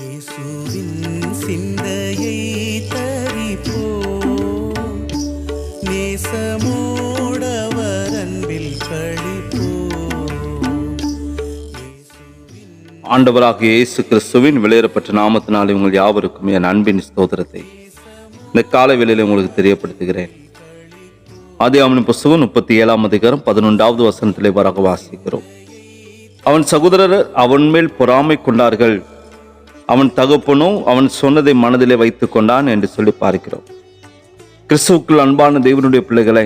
இயேசுவின் சிந்தையை தரிப்போ? நேசமோடவர் அன்பில் கழிப்போ இயேசு கிறிஸ்துவின் வெளியேறப்பட்ட நாமத்தினாலே உங்கள் யாவருக்கும் என் அன்பின் ஸ்தோத்திரத்தை. இந்த கால வேளையில் உங்களுக்கு தெரியப்படுத்துகிறேன். ஆதி அவனின் புஸ்தகம் முப்பத்தி ஏழாம் அதிகாரம் பதினொன்றாவது வசனத்திலே வராக வாசிக்கிறோம். அவன் சகோதரர் அவன் மேல் பொறாமை கொண்டார்கள். அவன் தகப்பனும் அவன் சொன்னதை மனதிலே வைத்து கொண்டான் என்று சொல்லி பார்க்கிறோம். கிறிஸ்துவுக்குள் அன்பான தேவனுடைய பிள்ளைகளை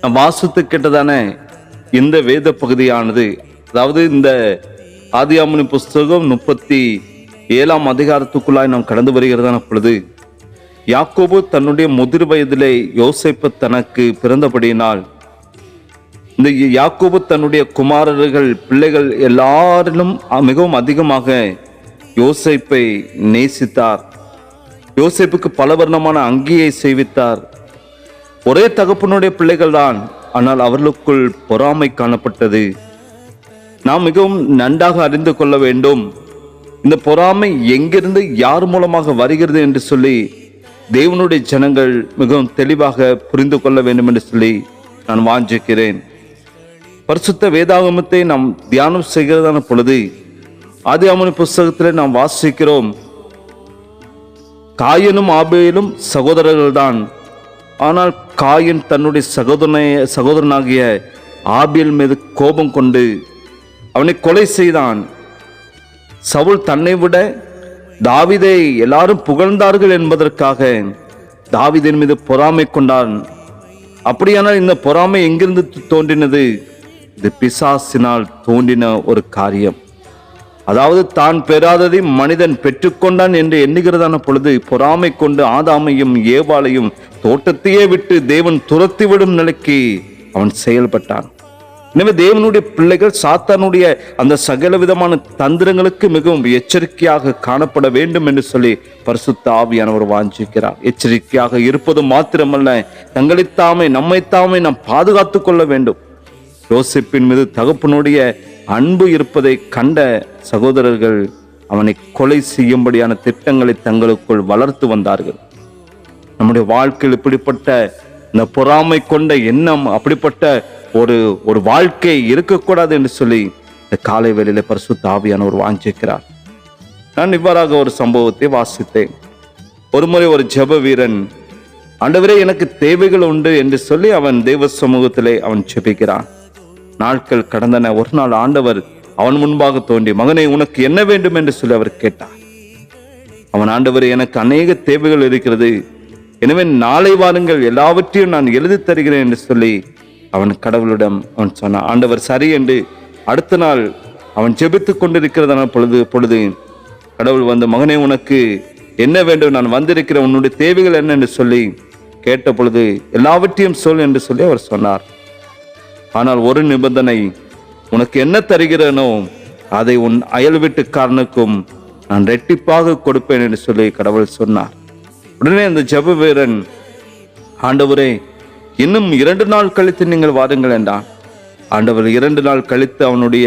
நாம் வாசித்து கேட்டதான இந்த வேத பகுதியானது அதாவது இந்த ஆதியாமணி புஸ்தகம் முப்பத்தி ஏழாம் அதிகாரத்துக்குள்ளாய் நாம் கடந்து வருகிறதான பொழுது யாக்கோபு தன்னுடைய முதிர் வயதிலே யோசிப்பு தனக்கு பிறந்தபடியினால் இந்த யாக்கோபு தன்னுடைய குமாரர்கள் பிள்ளைகள் எல்லாரிலும் மிகவும் அதிகமாக யோசைப்பை நேசித்தார். யோசைப்புக்கு பல வர்ணமான அங்கியை செய்வித்தார் ஒரே தகப்பனுடைய பிள்ளைகள் தான் ஆனால் அவர்களுக்குள் பொறாமை காணப்பட்டது. நாம் மிகவும் நன்றாக அறிந்து கொள்ள வேண்டும். இந்த பொறாமை எங்கிருந்து யார் மூலமாக வருகிறது என்று சொல்லி தேவனுடைய ஜனங்கள் மிகவும் தெளிவாக புரிந்து கொள்ள வேண்டும் என்று சொல்லி நான் வாஞ்சிக்கிறேன். பரிசுத்த வேதாகமத்தை நாம் தியானம் செய்கிறதான பொழுது ஆதி அமனி புஸ்தகத்தில் நாம் வாசிக்கிறோம். காயனும் ஆபேலும் சகோதரர்கள்தான். ஆனால் காயன் தன்னுடைய சகோதரனை சகோதரனாகிய ஆபியல் மீது கோபம் கொண்டு அவனை கொலை செய்தான். சவுல் தன்னை விட தாவிதை எல்லாரும் புகழ்ந்தார்கள் என்பதற்காக தாவிதின் மீது பொறாமை கொண்டான். அப்படியானால் இந்த பொறாமை எங்கிருந்து தோன்றினது? இது பிசாசினால் தோன்றின ஒரு காரியம். அதாவது தான் பெறாததை மனிதன் பெற்றுக்கொண்டான் என்று எண்ணுகிறதான பொழுது பொறாமை கொண்டு ஆதாமையும் ஏவாளையும் தோட்டத்தையே விட்டு தேவன் துரத்திவிடும் நிலைக்கு அவன் செயல்பட்டான். எனவே தேவனுடைய பிள்ளைகள் சாத்தானுடைய அந்த சகல விதமான தந்திரங்களுக்கு மிகவும் எச்சரிக்கையாக காணப்பட வேண்டும் என்று சொல்லி பரிசுத்த ஆவியானவர் வாஞ்சிக்கிறார். எச்சரிக்கையாக இருப்பது மாத்திரமல்ல தங்களைத்தாமே நம்மைத்தாமே நாம் பாதுகாத்துக் கொள்ள வேண்டும். யோசிப்பின் மீது தகப்பனுடைய அன்பு இருப்பதை கண்ட சகோதரர்கள் அவனை கொலை செய்யும்படியான திட்டங்களை தங்களுக்குள் வளர்த்து வந்தார்கள். நம்முடைய வாழ்க்கையில் இப்படிப்பட்ட இந்த பொறாமை கொண்ட எண்ணம் அப்படிப்பட்ட ஒரு ஒரு வாழ்க்கை இருக்கக்கூடாது என்று சொல்லி இந்த காலை வேளையில தாவியான ஒரு வாஞ்சிக்கிறார். நான் இவ்வாறாக ஒரு சம்பவத்தை வாசித்தேன். ஒரு முறை ஒரு ஜெப வீரன் ஆண்டவரே எனக்கு தேவைகள் உண்டு என்று சொல்லி அவன் தெய்வ சமூகத்திலே அவன் ஜெபிக்கிறான். நாட்கள் கடந்தன. ஒரு நாள் ஆண்டவர் அவன் முன்பாக தோன்றி மகனை உனக்கு என்ன வேண்டும்? என்று சொல்லி அவர் கேட்டார். அவன் ஆண்டவர் எனக்கு அநேக தேவைகள் இருக்கிறது. எனவே நாளை வாருங்கள். எல்லாவற்றையும் நான் எழுதி தருகிறேன் என்று சொல்லி அவன் கடவுளிடம் அவன் சொன்னான். ஆண்டவர் சரி என்று அடுத்த நாள் அவன் ஜெபித்து கொண்டிருக்கிறதான பொழுது பொழுது கடவுள் வந்து மகனே உனக்கு என்ன வேண்டும்? நான் வந்திருக்கிற உன்னுடைய தேவைகள் என்ன? என்று சொல்லி கேட்ட பொழுது எல்லாவற்றையும் சொல் என்று சொல்லி அவர் சொன்னார். ஆனால் ஒரு நிபந்தனை உனக்கு என்ன தருகிறேனோ அதை உன் அயல் வீட்டுக்காரனுக்கும் நான் ரெட்டிப்பாக கொடுப்பேன் என்று சொல்லி கடவுள் சொன்னார். உடனே அந்த ஜெப வீரன் ஆண்டவரே இன்னும் இரண்டு நாள் கழித்து நீங்கள் வாருங்கள் என்றான். ஆண்டவர் இரண்டு நாள் கழித்து அவனுடைய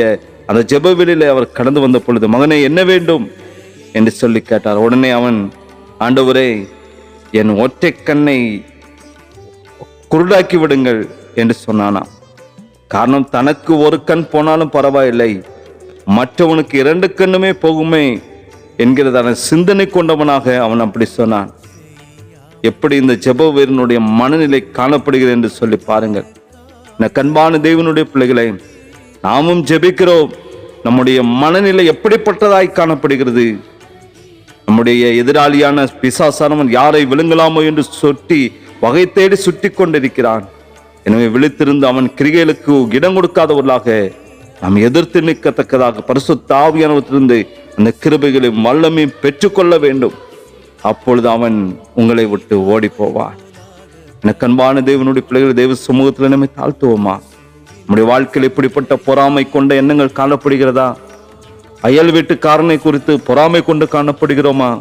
அந்த ஜெப வெளியில அவர் கடந்து வந்த பொழுது மகனே என்ன வேண்டும்? என்று சொல்லி கேட்டார். உடனே அவன் ஆண்டவரே என் ஒற்றை கண்ணை குருடாக்கி விடுங்கள் என்று சொன்னானாம். காரணம் தனக்கு ஒரு கண் போனாலும் பரவாயில்லை. மற்றவனுக்கு இரண்டு கண்ணுமே போகுமே என்கிறதான சிந்தனை கொண்டவனாக அவன் அப்படி சொன்னான். எப்படி இந்த ஜெப வீரனுடைய மனநிலை காணப்படுகிறது என்று சொல்லி பாருங்கள். இந்த கண்பான தெய்வனுடைய பிள்ளைகளை நாமும் ஜெபிக்கிறோம். நம்முடைய மனநிலை எப்படிப்பட்டதாய் காணப்படுகிறது? நம்முடைய எதிராளியான பிசாசானவன் யாரை விழுங்கலாமோ என்று சொட்டி வகை தேடி சுட்டி கொண்டிருக்கிறான். எனவே விழித்திருந்து அவன் கிரிகைகளுக்கு இடம் கொடுக்காதவர்களாக நாம் எதிர்த்து நிற்கத்தக்கதாக பரிசு தாவியானவற்றிலிருந்து அந்த கிருபைகளையும் வல்லமையும் பெற்றுக்கொள்ள வேண்டும். அப்பொழுது அவன் உங்களை விட்டு ஓடி போவான் எனக்கு அன்பான தேவனுடைய பிள்ளைகள் தெய்வ சமூகத்தில் நம்மை தாழ்த்துவோமா? நம்முடைய வாழ்க்கையில் இப்படிப்பட்ட பொறாமை கொண்ட எண்ணங்கள் காணப்படுகிறதா? அயல் வீட்டுக்காரனை குறித்து பொறாமை கொண்டு காணப்படுகிறோமா?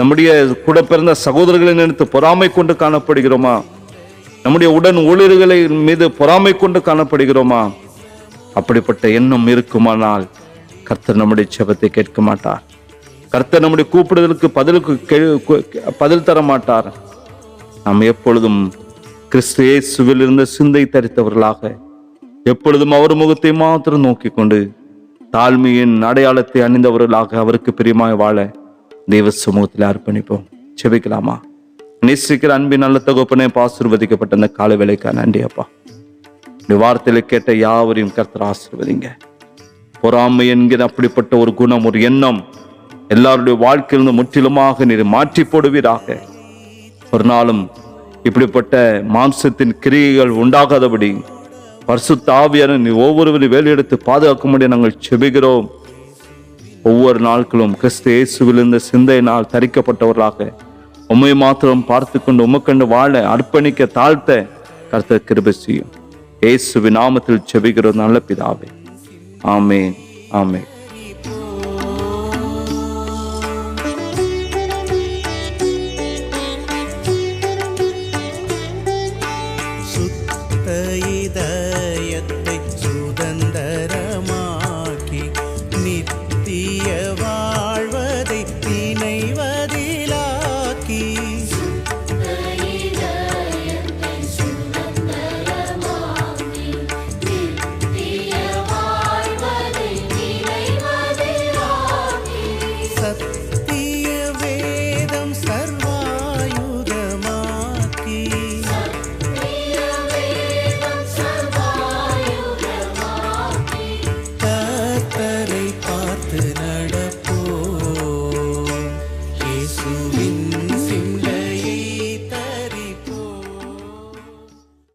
நம்முடைய கூட பிறந்த சகோதரர்களை நினைத்து பொறாமை கொண்டு காணப்படுகிறோமா? நம்முடைய உடன் ஊழியர்களை மீது பொறாமை கொண்டு காணப்படுகிறோமா? அப்படிப்பட்ட எண்ணம் இருக்குமானால் கர்த்தர் நம்முடைய செபத்தை கேட்க மாட்டார். கர்த்தர் நம்முடைய கூப்பிடுதலுக்கு பதிலுக்கு பதில் தர மாட்டார். நாம் எப்பொழுதும் கிறிஸ்து இயேசுவில் இருந்த சிந்தை தரித்தவர்களாக எப்பொழுதும் அவர் முகத்தை மாத்திரம் நோக்கி கொண்டு தாழ்மையின் அடையாளத்தை அணிந்தவர்களாக அவருக்கு பிரியமாய் வாழ தெய்வ சமூகத்தில் அர்ப்பணிப்போம். செபிக்கலாமா நேசிக்கிற அன்பின் நல்ல தகப்பனே ஆசீர்வதிக்கப்பட்ட இந்த காலை வேலைக்கா நன்றி அப்பா. இந்த வார்த்தையில கேட்ட யாவரையும் கர்த்தர் ஆசீர்வதிங்க. பொறாமை என்கிற அப்படிப்பட்ட ஒரு குணம் ஒரு எண்ணம் எல்லாருடைய வாழ்க்கையிலிருந்து முற்றிலுமாக நீர் மாற்றி போடுவீராக. ஒரு நாளும் இப்படிப்பட்ட மாம்சத்தின் கிரியைகள் உண்டாகாதபடி பரிசு தாவியான நீ ஒவ்வொருவரையும் வேலையெடுத்து பாதுகாக்கும்படி நாங்கள் செபிகிறோம் ஒவ்வொரு நாட்களும் கிறிஸ்து இயேசுவிலிருந்து சிந்தையினால் தரிக்கப்பட்டவர்களாக உம்மை மாத்திரம் பார்த்து கொண்டு உமக்கண்டு வாழ அர்ப்பணிக்க தாழ்த்த கர்த்தர் கிருபை செய்யும். இயேசுவின் நாமத்தில் செபிக்கிறோம் நல்ல பிதாவே. ஆமேன் ஆமேன்.